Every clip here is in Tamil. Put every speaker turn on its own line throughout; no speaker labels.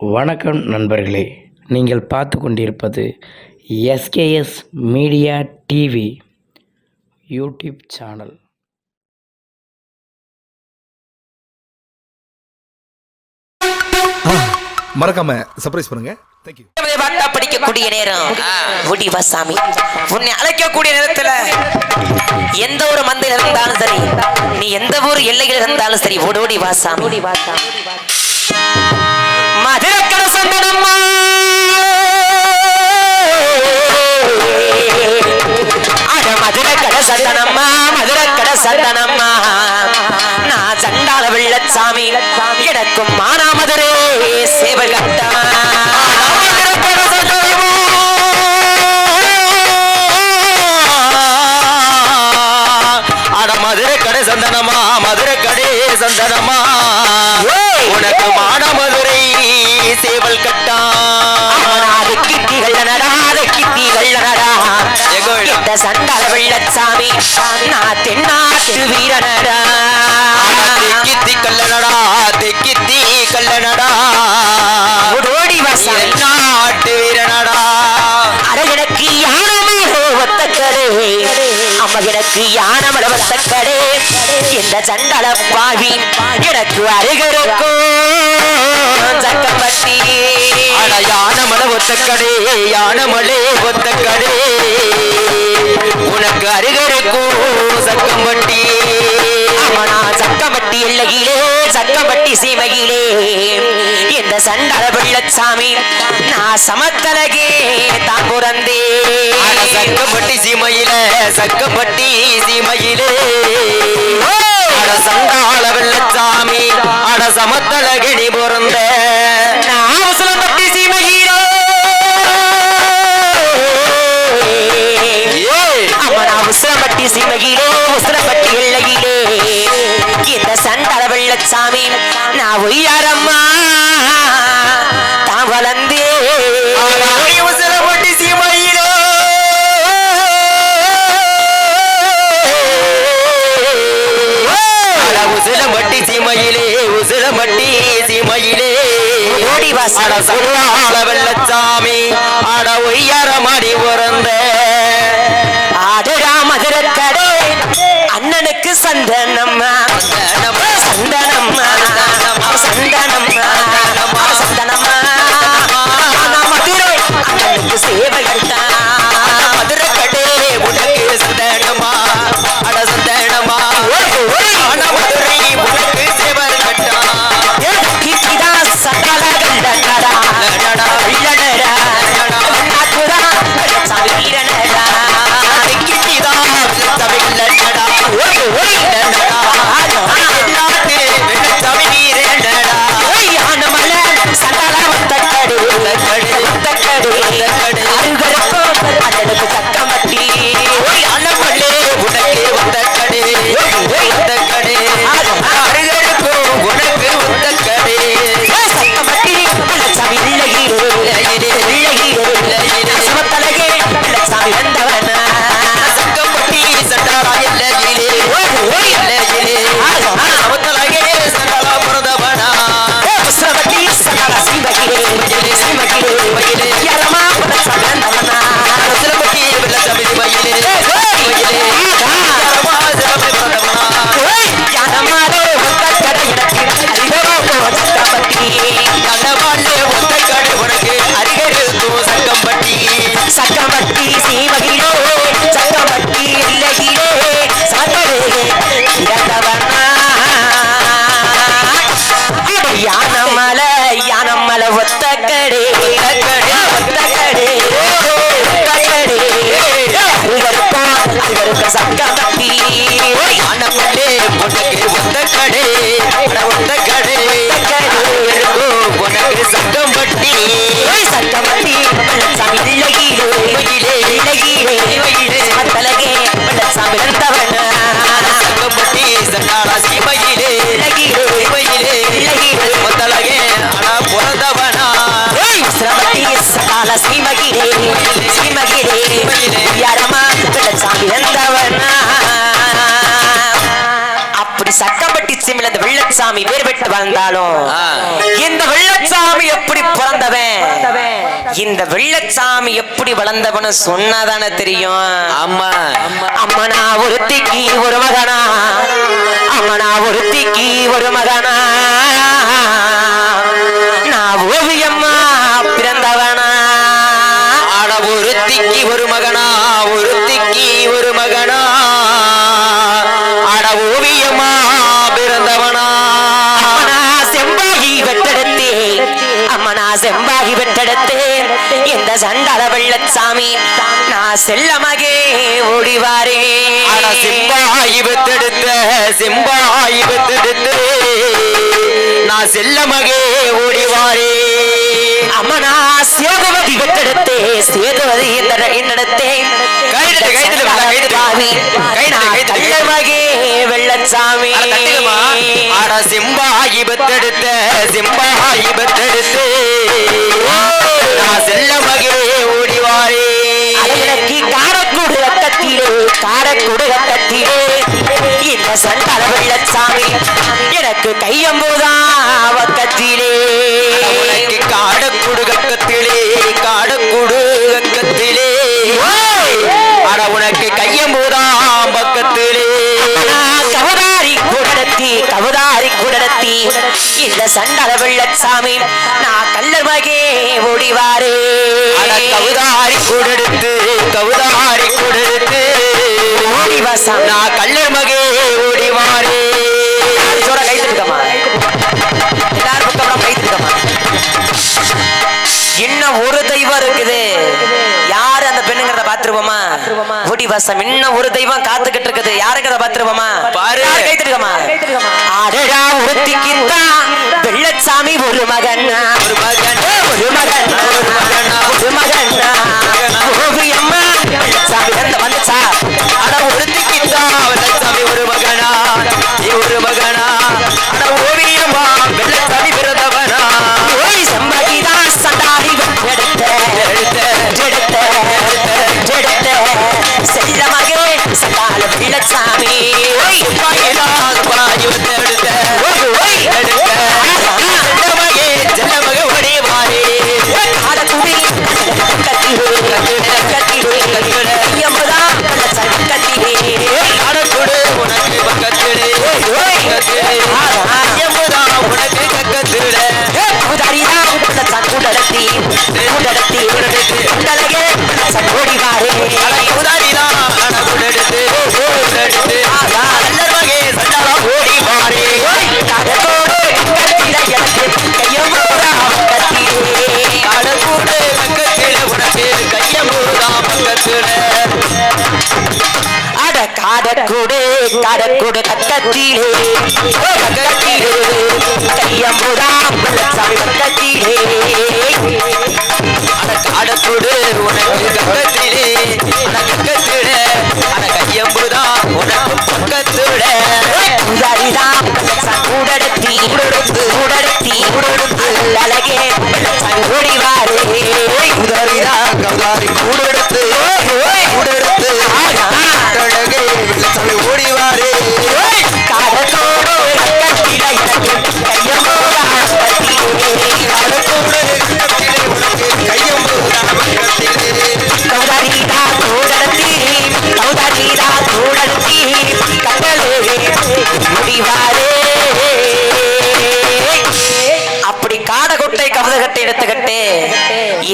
வணக்கம் நண்பர்களே. நீங்கள் பார்த்து கொண்டிருப்பது SKS media TV YouTube channel.
மறக்காம சர்ப்ரைஸ் பண்ணுங்க. தேங்க்யூ
படிக்கக்கூடிய நேரம். ஓடி வா சாமி. உன்னை அழைக்கக்கூடிய நேரத்துல எந்த ஒரு மந்தையில் இருந்தாலும் சரி நீ எந்த ஒரு எல்லையில் இருந்தாலும் சரி ஓடி ஓடி வா சாமி ஓடி வா சாமி. மதுரக்கட சந்தனம்மா. அட மதுரக்கட சந்தனம்மா மதுரக்கட சந்தனம்மா. நான் சண்டால வெள்ளச்சாமி எனக்கும் மானாமதுரே சேவை கட்டா.
அட மதுரை கடை சந்தனமா மதுரை கடை சந்தனமா உனக்கு மான மதுரை சேவல் கட்டா.
கிட்டிகள் நடாத கிட்டிகள் நடா? இந்த சண்டால வெள்ளச்சாமி. நான் தென்னாட்டு வீரனடா
தெக்கித்தி கல்லனடா தெக்கித்தி கல்லனடா.
ஓடி வசாமி
நாட்டு வீரனடா.
அட எனக்கு யானமோ ஒத்தக்கடே அம்மா எனக்கு யானமட ஒத்தக்கடே இந்த சண்டால பாவி எனக்கு அருகருக்கும் சக்கப்பட்டி
அட யானமலை ஒத்தக்கடே யானமலை ஒத்தக்கடே உனக்கு அருகருக்கும் சக்கம்பட்டி
அவனா சக்கமட்டி எல்லையிலே சக்கமட்டி சீமையிலே. இந்த சண்டல வெள்ளச்சாமி நான் சமத்தலகே தான் பிறந்தே
சக்கப்பட்டி சீமையில சக்கப்பட்டி சீமையிலே. அட சமத்தலகிணி பிறந்த
நான் உசலம்பட்டி சீமையிலே
ஏய்
அவனா உசலம்பட்டி சீமையிலே இந்த சண்டல வெள்ளச்சாமி நான் ஒய்யாரம்மா வா
சொல்லாள வெள்ளச்சாமி அட ஒய்யார மாடி
ஆடுடா மதுரக்கடை அண்ணனுக்கு சந்தனம்மா
வெள்ளச்சாமி
பேர் பெற்று வாழ்ந்தாலும்
ஆ.
இந்த வெள்ளச்சாமி எப்படி பிறந்தவன்? இந்த வெள்ளச்சாமி எப்படி வளர்ந்தவன்னு சொன்னாதானே தெரியும்?
அம்மா.
அம்மனா ஒருத்திக்கு ஒரு மகனா? அம்மனா ஒருத்திக்கு ஒரு மகனா? நான் ஓவியம்மா பிறந்தவனா?
ஆட ஒருத்திக்கு ஒரு மகனா? ஒருத்திக்கு ஒரு மகனா? ஆட ஓவியமா
செம்பாகி வெட்டெடுத்தே இந்த சண்டால வெள்ளச்சாமி நான் செல்லமகே ஓடிவாரே.
ஆட சிம்பாயி பெத்தெடுத்த சிம்பாயி பெத்தெடுத்து நான் செல்லமகே ஓடிவாரே.
அம்மனா சேதுவதி வெட்டெடுத்தே சேதுவதி என்னிடத்தே? வெள்ளச்சாமி.
சிம்பாயி பெத்தெடுத்த சிம்பாயி நான்
காரக்குடு கட்டத்திலே காரக்குடு கட்டத்திலே இந்த சண்டால வெள்ளச்சாமி எனக்கு கையம்போதா பக்கத்திலே
உனக்கு காடக்குடு கக்கத்திலே காடக்குடு கக்கத்திலே. அட உனக்கு கையம்பூதாம் பக்கத்திலே.
கவதாரி குடத்தி கவதாரி குடத்தி இந்த சண்டால வெள்ளச்சாமி நான் கல்லர் மகே ஓடிவாரே.
கவுதாரி கூடெடுத்து நான் கல்லர் மகே ஓடிவாரே.
ஜோர கை எல்லாரும் பக்கம் கை இன்னும் ஒரு தெய்வம் இருக்குது? யாரு அந்த பெண்ணுங்கிறத பாத்துருவோமா ஓடி வாசம். இன்னும் ஒரு தெய்வம் காத்துக்கிட்டு இருக்குது? யாருங்கிறத பாத்துருவோமா
பாரு.
கை தட்டுக்கம்மா அடடா ஒருத்திக்குத்தான் வெள்ளச்சாமி ஒரு மகன்
ஒரு மகன்
ஒரு மகன் ஒரு மகன் ஓவியம்மா காடக்கூடு கக்கத்திலே கக்கத்திலே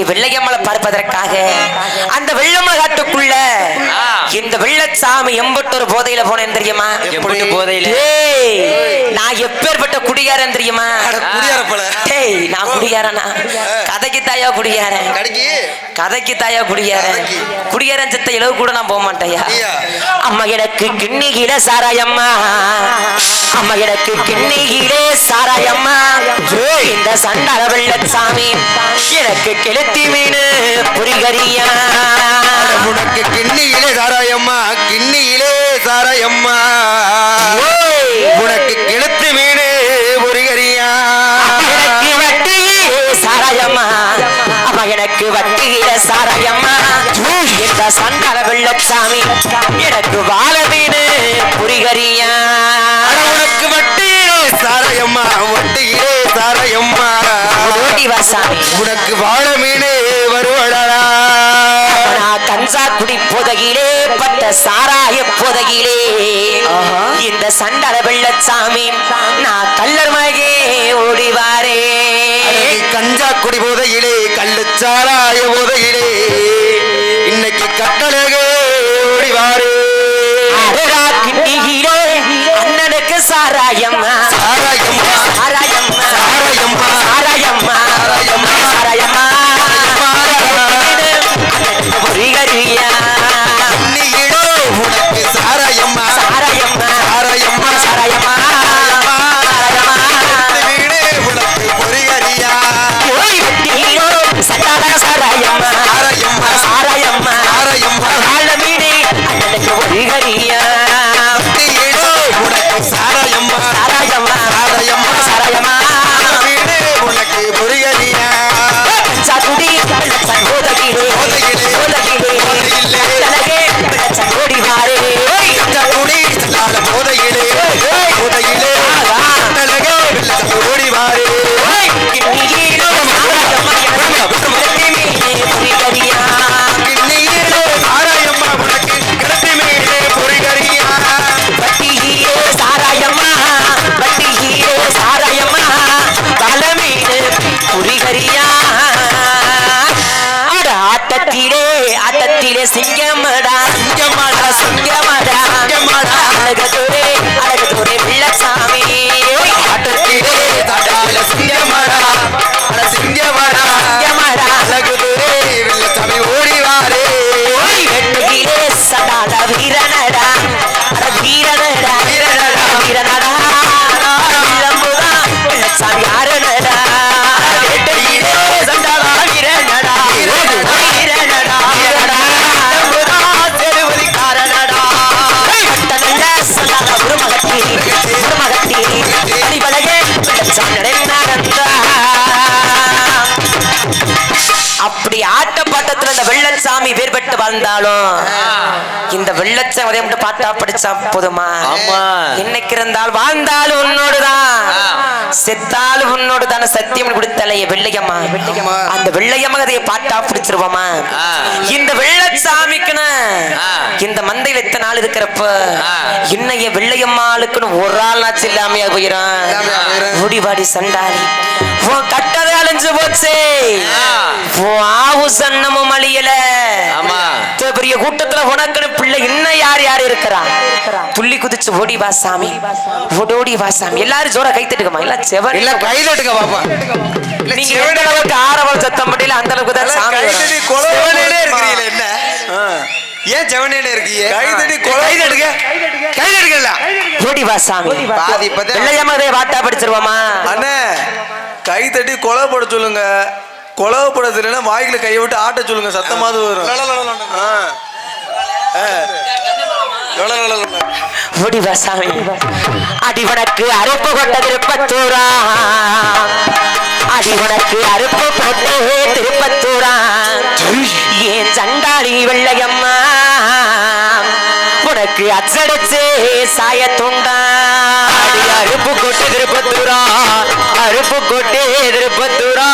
இ வெள்ளையம்மலை பார்ப்பதற்காக அந்த வெள்ளம்ம காட்டுக்குள்ள வெள்ளச்சாமி எம்பட்டொரு போதையில போனேன் தெரியுமா?
எப்படி போதையில?
ஏய், நான் எப்பேற்பட்ட குடியாரன் தெரியுமா?
அட, குடியார போல.
ஏய் நான் குடியாரனா கதைக்கு தாயா குடியாரன்
கடைக்கு.
கதைக்கு தாயா குடியாரன்
கதைக்கு.
குடியாரன் சித்த இளவு கூட நான் போக மாட்டேயா. அம்மா எனக்கு கிண்ணிகில சாராயம்மா. அம்மா எனக்கு கிண்ணிகிலே சாராயம்மா. இந்த சண்டால வெள்ளச்சாமி எனக்கு கெளுத்தி மீன் புரிகரியா
உனக்கு கிண்ணியிலே சாராயம்மா கிண்ணியிலே சாரையம்மா. உனக்கு கிணத்து மீனே முருகரியா.
சாராயம்மா. அவ எனக்கு வட்டியில சாராயம்மா. இந்த சண்டல வெள்ளச்சாமி எனக்கு வாழ மீனு புரிகரியா
உனக்கு வட்டியிலே சாராயம்மா
வட்டியிலே சாராயம்மா.
உனக்கு வாழ மீனே வருவடா.
கஞ்சா குடி புதகிலே சாராய போதையிலே. இந்த சண்டல வெள்ளச்சாமி நான் கல்லர் மகே ஓடிவாரே.
கஞ்சா குடி போதையிலே கள்ளுச்சாராய போதையிலே. இன்னைக்கு கட்டழகே ஓடிவாரு.
அண்ணனுக்கு சாராயம்மா.
சாராயம்மா.
பெற்று வாழ்ந்தாலும் இந்த வெள்ளச்சாமி அதே மட்டும் பாட்டா படிச்சா போதுமா. என்னைக்கு இருந்தால் வாழ்ந்தாலும் உன்னோடுதான் செத்தாலும் உன்னோடு தானே சத்தியம் கொடுத்தலைய வெள்ளையம்மா. அந்த வெள்ளையம்மா கதையை பாட்டா பிடிச்சிருவோமா. இந்த வெள்ளச்சாமிக்குன்னு. இந்த மந்தையில் எத்தனை நாள் இருக்கிறப்ப. இன்னைய வெள்ளையம்மாளுக்குன்னு ஒரு ஆள் நாச்சு இல்லாமையா போயிடும். முடிவாடி சண்டாளி. உன் கட்டதை அழிஞ்சு போச்சு. உன் ஆவு சன்னமும் அழியல. இத்தனை பெரிய கூட்டத்துல உனக்குன்னு பிள்ளை இன்னும் யார் யார் இருக்கிறா? துள்ளி குதிச்சு ஓடி வா சாமி. ஓடோடி வா சாமி. எல்லாரும் ஜோர கை தட்டுக்கமா எல்லாம் செவன்
இல்ல கைதட்டுங்க பாப்பா.
நீங்க எந்த அளவுக்கு ஆரவல் சத்தம் முடியல அந்த அளவுக்கு தான் சாமி
இருக்கிறீங்களே என்ன? ஏன் செவனேனே இருக்கீங்க கைதட்டி கொலை கைதட்டுங்க கைதட்டுங்கல்ல
ஓடி வா சாமி.
பாதி இப்பதான்
வெள்ளையம்மாவே வாட்டா படிச்சிருவோமா?
அண்ணே கை தட்டி கொலை போட சொல்லுங்க. கொலை போட தெரியலன்னா வாய்க்குல கையை விட்டு ஆட்ட சொல்லுங்க. சத்தமாவது வரும். ஆ.
சாமி அடி உனக்கு அறுப்பு கொண்ட திருப்பத்தூரா அடி உனக்கு அறுப்பு கொண்டே திருப்பத்தூரா ஏன் சண்டாளி வெள்ளையம்மா உனக்கு அச்சடிச்சே சாயத்துண்டா
அடி அருப்பு கொட்டு திருப்பத்தூரா அறுப்பு கொட்டே திருப்பத்தூரா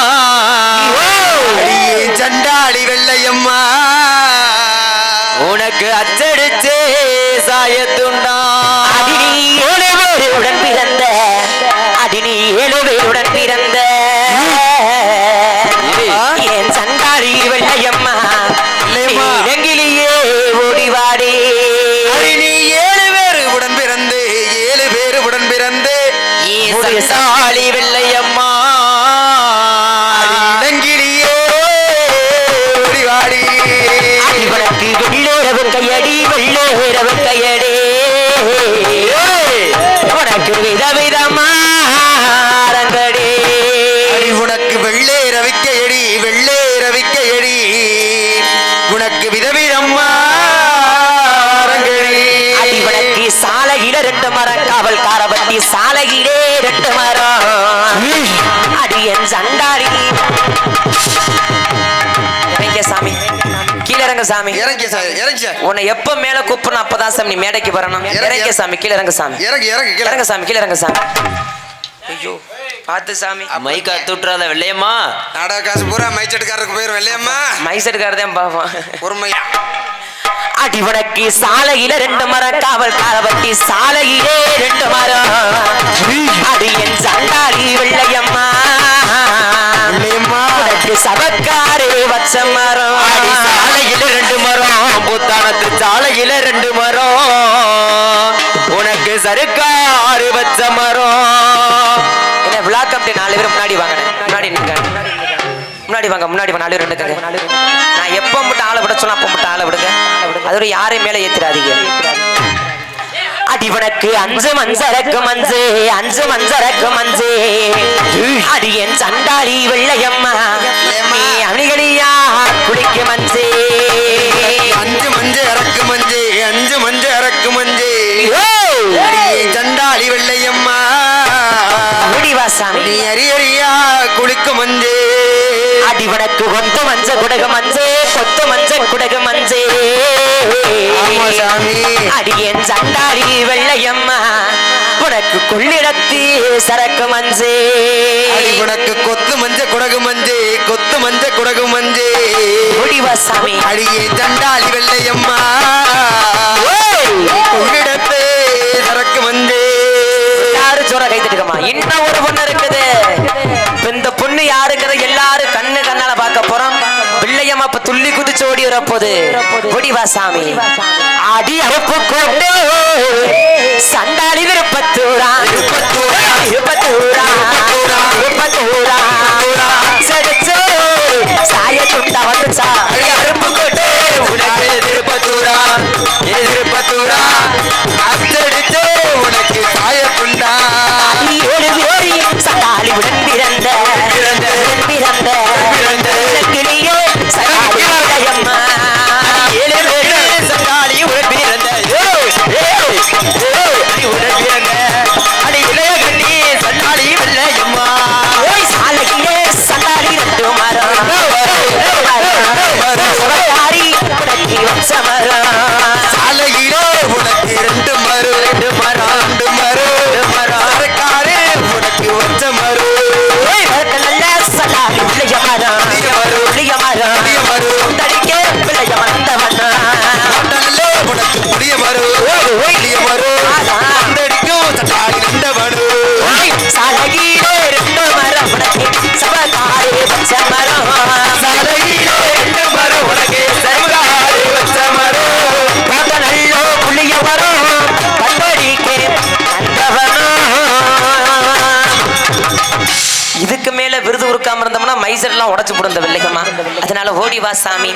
சண்டாளி வெள்ளையம்மா
உனக்கு அச்சடிச்சே சாயத்துண்டா.
அடி நீ ஏழு பேருடன் பிறந்த அடி நீ ஏழு பேருடன் பிறந்த. என் சண்டாளி வெள்ளையம்மா. இலங்கிலேயே ஓடிவாடி.
அடி நீ ஏழு பேரு உடன் பிறந்து ஏழு பேரு உடன் பிறந்து
ஒரு இறங்கி
சார்
உன்னை எப்ப மேல கூப்பிடணும் அப்பதான் சாமி நீ மேடைக்கு வரணும்.
இறங்கு.
சாமி கீழே இறங்க சாமி.
இறங்கி இறங்கி கீழே.
இறங்க சாமி கீழே இறங்க சாமி. ஐயோ பார்த்து சாமி.
மைக்கா தூட்டுறாத வெள்ளையம்மா.
நாடக காசு பூரா மைச்சட்டுக்காரருக்கு போயிரும் இல்லையம்மா
மைசெட்டுக்காரதான் பாவம்.
பொறுமையா
அடி உனக்கு சாலையில ரெண்டு மரம் காவல் காவட்டி சாலையிலே ரெண்டு மரம். அது என் சண்டாளி வெள்ளையம்மா. உனக்கு சபக்காரே வச்ச மரம்
புத்தானத்து ரெண்டு மரம். உனக்கு சருக்காறு வச்ச மரம்.
என்ன விழா கமிட்டி நாலு பேர் முன்னாடி வாங்க. முன்னாடி நிற்க முன்னாடி வாங்க முன்னாடி நாலு பேர் நான் எப்போ மட்டும் ஆளை விட சொன்னா அப்போ மட்டும் ஆளை விடுங்க. அதோட யாரையும் மேலே ஏத்திராதீங்க அடி உனக்கு அஞ்சு மஞ்சரக்கு மஞ்சு அஞ்சு மஞ்சரக்கு மஞ்சு. அடி என் சண்டாளி வெள்ளையம்மா. முடிவாசாமி
நீ அரியறியா குளிக்க மஞ்சு.
அடி உனக்கு கொத்து மஞ்ச குடகு மஞ்சே கொத்து மஞ்ச குடகு மஞ்சே.
ஆமா சாமி.
அடி என் சண்டாளி வெள்ளையம்மா உனக்கு கொள்ளிடத்தி சரக்கு மஞ்சே.
உனக்கு கொத்து மஞ்ச குடகு மஞ்சு கொத்து மஞ்ச குடகு மஞ்சு.
முடிவாசாமி
அடியே சண்டாளி வெள்ளையம்மா
குதிச்சு ஓடி வரப்போது முடிவா சாமி. அடி அறுப்பு கொண்டு சண்டாளி விருப்பத்தூரா? விருப்பத்தூரா? விருப்பத்தூரா? சடிச்சு சாய துண்டா வந்துச்சா அடி அறுப்பு கொண்டு
உனக்கு திருப்பத்தூரா திருப்பத்தூரா அத்தடிச்சு
ஓடி வா சாமி.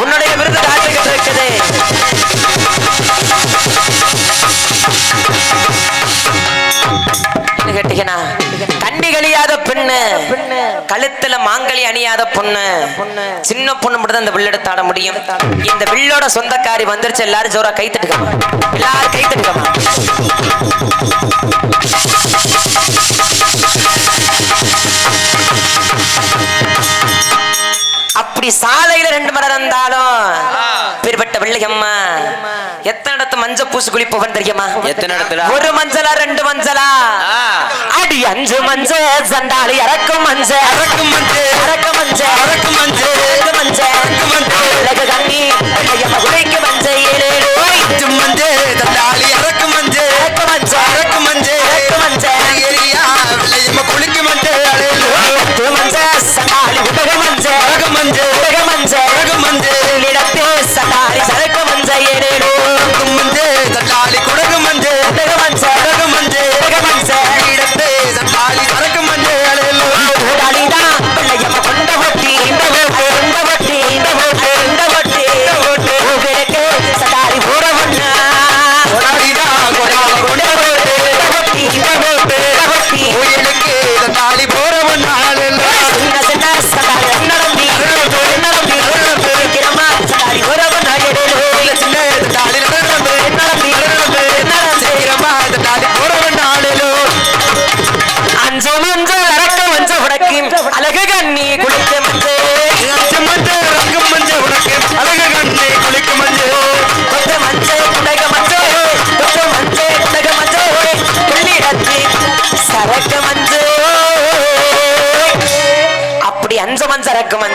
உன்னுடைய விருது காத்துக்கிட்டு இருக்குது கேட்டீங்கன்னா கண்ணி கழியாத பெண்ணு கழுத்துல மாங்கலி அணியாத பொண்ணு சின்ன பொண்ணு மட்டும் இந்த வில்லெடுத்து ஆட முடியும். இந்த வில்லோட சொந்தக்காரி வந்துருச்சு எல்லாரும் ஜோரா கை எல்லாரும் கை அப்படி சாலையில ரெண்டு மரம் இருந்தாலும். பேர்பட்ட வெள்ளையம்மா. எத்தனை இடத்து மஞ்ச பூசு குளிப்பவன் தெரியுமா?
எத்தனை இடத்துல?
ஒரு மஞ்சளா ரெண்டு மஞ்சளா. அடி அஞ்சு மஞ்ச சண்டாளி இறக்கும் மஞ்ச.
அரக்கு மஞ்சு.
அரக்க மஞ்ச.
அரக்கு மஞ்சு.
அரக்கு மஞ்ச. அழகு கண்ணி வெள்ளையம்மா குளிக்கு மஞ்ச.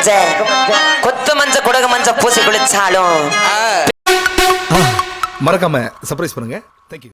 மஞ்ச கொத்து மஞ்ச குடகு மஞ்ச பூசி குளிச்சாலும்.
மறக்காம சர்ப்ரைஸ் பண்ணுங்க. தேங்க்யூ